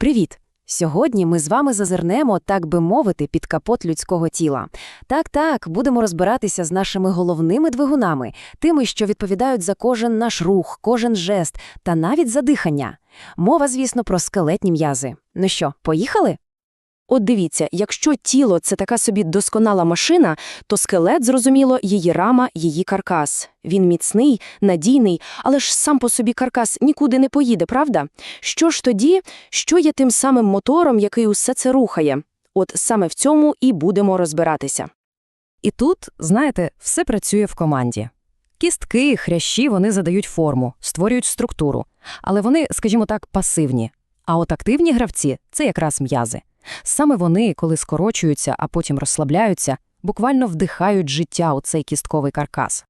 Привіт! Сьогодні ми з вами зазирнемо, так би мовити, під капот людського тіла. Так, так, будемо розбиратися з нашими головними двигунами, тими, що відповідають за кожен наш рух, кожен жест та навіть за дихання. Мова, звісно, про скелетні м'язи. Ну що, поїхали? От дивіться, якщо тіло це така собі досконала машина, то скелет, зрозуміло, її рама, її каркас. Він міцний, надійний, але ж сам по собі каркас нікуди не поїде, правда? Що ж тоді, що є тим самим мотором, який усе це рухає? От саме в цьому і будемо розбиратися. І тут, знаєте, все працює в команді. Кістки, хрящі вони задають форму, створюють структуру, але вони, скажімо так, пасивні. А от активні гравці це якраз м'язи. Саме вони, коли скорочуються, а потім розслабляються, буквально вдихають життя у цей кістковий каркас.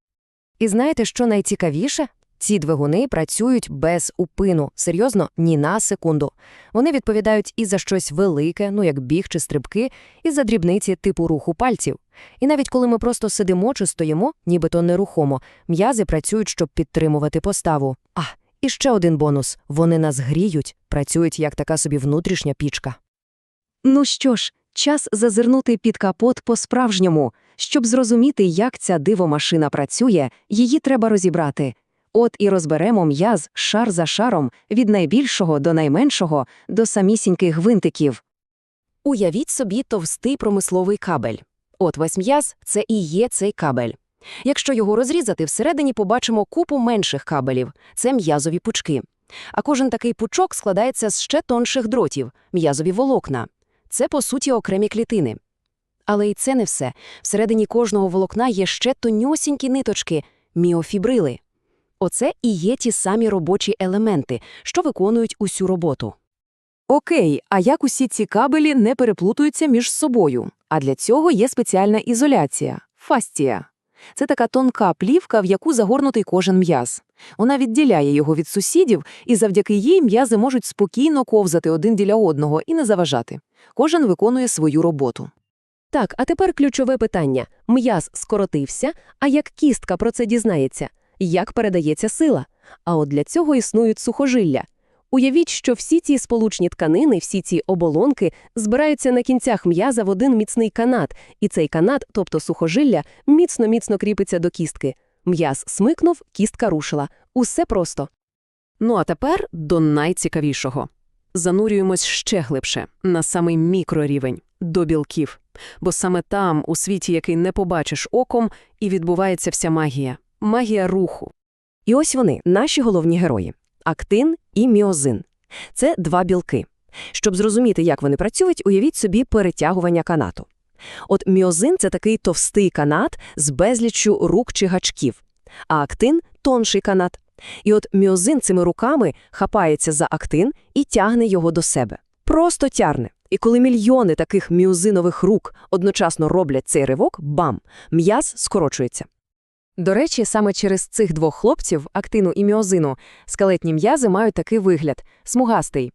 І знаєте, що найцікавіше? Ці двигуни працюють без упину, серйозно, ні на секунду. Вони відповідають і за щось велике, ну як біг чи стрибки, і за дрібниці типу руху пальців. І навіть коли ми просто сидимо чи стоїмо, нібито нерухомо, м'язи працюють, щоб підтримувати поставу. А, і ще один бонус – вони нас гріють, працюють як така собі внутрішня пічка. Ну що ж, час зазирнути під капот по-справжньому. Щоб зрозуміти, як ця дивомашина працює, її треба розібрати. От і розберемо м'яз шар за шаром, від найбільшого до найменшого, до самісіньких гвинтиків. Уявіть собі товстий промисловий кабель. От весь м'яз – це і є цей кабель. Якщо його розрізати, всередині побачимо купу менших кабелів – це м'язові пучки. А кожен такий пучок складається з ще тонших дротів – м'язові волокна. Це, по суті, окремі клітини. Але і це не все. Всередині кожного волокна є ще тонюсінькі ниточки – міофібрили. Оце і є ті самі робочі елементи, що виконують усю роботу. Окей, а як усі ці кабелі не переплутуються між собою? А для цього є спеціальна ізоляція – фастія. Це така тонка плівка, в яку загорнутий кожен м'яз. Вона відділяє його від сусідів, і завдяки їй м'язи можуть спокійно ковзати один біля одного і не заважати. Кожен виконує свою роботу. Так, а тепер ключове питання. М'яз скоротився, а як кістка про це дізнається? Як передається сила? А от для цього існують сухожилля. Уявіть, що всі ці сполучні тканини, всі ці оболонки збираються на кінцях м'яза в один міцний канат, і цей канат, тобто сухожилля, міцно-міцно кріпиться до кістки. М'яз смикнув, кістка рушила. Усе просто. Ну а тепер до найцікавішого. Занурюємось ще глибше, на самий мікрорівень, до білків. Бо саме там, у світі, який не побачиш оком, і відбувається вся магія. Магія руху. І ось вони, наші головні герої – актин і міозин. Це два білки. Щоб зрозуміти, як вони працюють, уявіть собі перетягування канату. От міозин – це такий товстий канат з безліччю рук чи гачків, а актин – тонший канат. І от міозин цими руками хапається за актин і тягне його до себе. Просто тягне. І коли мільйони таких міозинових рук одночасно роблять цей ривок, бам, м'яз скорочується. До речі, саме через цих двох хлопців, актину і міозину, скелетні м'язи мають такий вигляд – смугастий.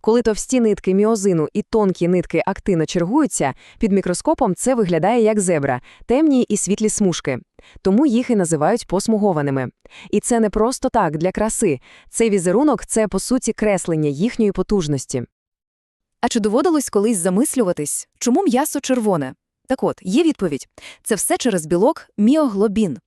Коли товсті нитки міозину і тонкі нитки актину чергуються, під мікроскопом це виглядає як зебра – темні і світлі смужки. Тому їх і називають посмугованими. І це не просто так, для краси. Цей візерунок – це, по суті, креслення їхньої потужності. А чи доводилось колись замислюватись, чому м'ясо червоне? Так от, є відповідь. Це все через білок міоглобін.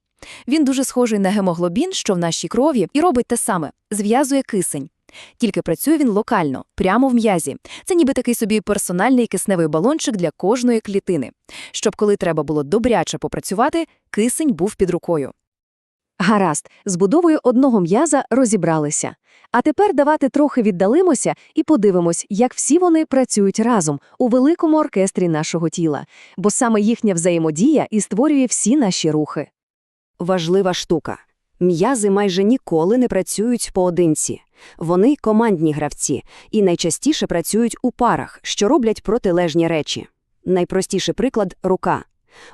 Він дуже схожий на гемоглобін, що в нашій крові, і робить те саме – зв'язує кисень. Тільки працює він локально, прямо в м'язі. Це ніби такий собі персональний кисневий балончик для кожної клітини. Щоб коли треба було добряче попрацювати, кисень був під рукою. Гаразд, з будовою одного м'яза розібралися. А тепер давайте трохи віддалимося і подивимось, як всі вони працюють разом у великому оркестрі нашого тіла, бо саме їхня взаємодія і створює всі наші рухи. Важлива штука. М'язи майже ніколи не працюють поодинці. Вони командні гравці і найчастіше працюють у парах, що роблять протилежні речі. Найпростіший приклад – рука.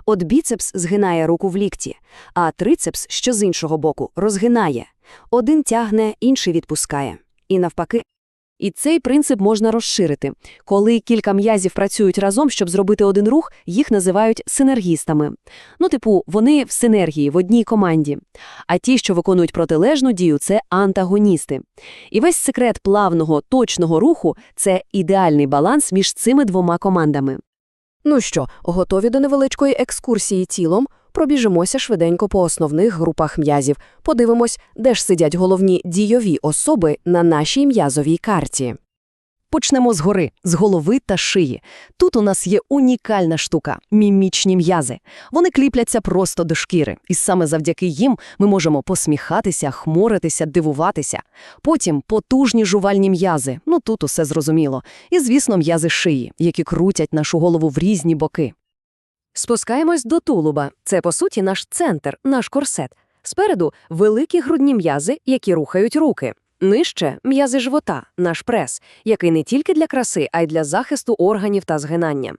От біцепс згинає руку в лікті, а трицепс, що з іншого боку, розгинає. Один тягне, інший відпускає. І навпаки, І цей принцип можна розширити. Коли кілька м'язів працюють разом, щоб зробити один рух, їх називають синергістами. Ну, типу, вони в синергії, в одній команді. А ті, що виконують протилежну дію, це антагоністи. І весь секрет плавного, точного руху – це ідеальний баланс між цими двома командами. Ну що, готові до невеличкої екскурсії тілом? Пробіжимося швиденько по основних групах м'язів. Подивимось, де ж сидять головні дійові особи на нашій м'язовій карті. Почнемо згори, з голови та шиї. Тут у нас є унікальна штука – мімічні м'язи. Вони кліпляться просто до шкіри, і саме завдяки їм ми можемо посміхатися, хмуритися, дивуватися. Потім потужні жувальні м'язи, ну тут усе зрозуміло. І, звісно, м'язи шиї, які крутять нашу голову в різні боки. Спускаємось до тулуба. Це, по суті, наш центр, наш корсет. Спереду – великі грудні м'язи, які рухають руки. Нижче – м'язи живота, наш прес, який не тільки для краси, а й для захисту органів та згинання.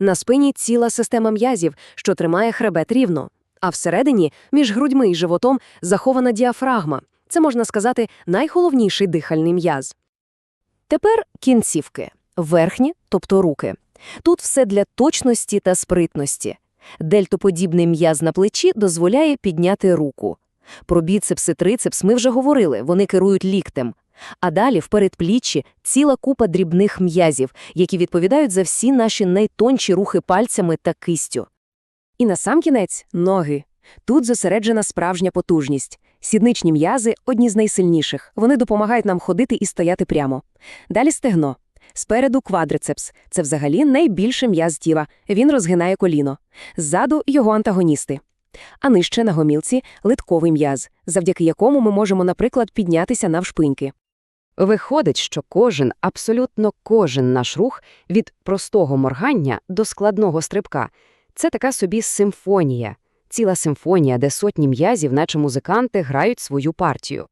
На спині ціла система м'язів, що тримає хребет рівно. А всередині, між грудьми і животом, захована діафрагма. Це, можна сказати, найголовніший дихальний м'яз. Тепер кінцівки. Верхні, тобто руки. Тут все для точності та спритності. Дельтоподібний м'яз на плечі дозволяє підняти руку. Про біцепс і трицепс ми вже говорили, вони керують ліктем. А далі в передпліччі ціла купа дрібних м'язів, які відповідають за всі наші найтонші рухи пальцями та кистю. І насамкінець – ноги. Тут зосереджена справжня потужність. Сідничні м'язи – одні з найсильніших. Вони допомагають нам ходити і стояти прямо. Далі стегно. Спереду квадрицепс – це взагалі найбільший м'яз тіла. Він розгинає коліно. Ззаду – його антагоністи. А нижче на гомілці – литковий м'яз, завдяки якому ми можемо, наприклад, піднятися навшпиньки. Виходить, що кожен, абсолютно кожен наш рух від простого моргання до складного стрибка – це така собі симфонія. Ціла симфонія, де сотні м'язів, наче музиканти, грають свою партію.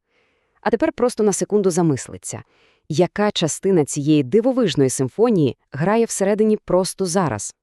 А тепер просто на секунду замислиться. Яка частина цієї дивовижної симфонії грає всередині просто зараз?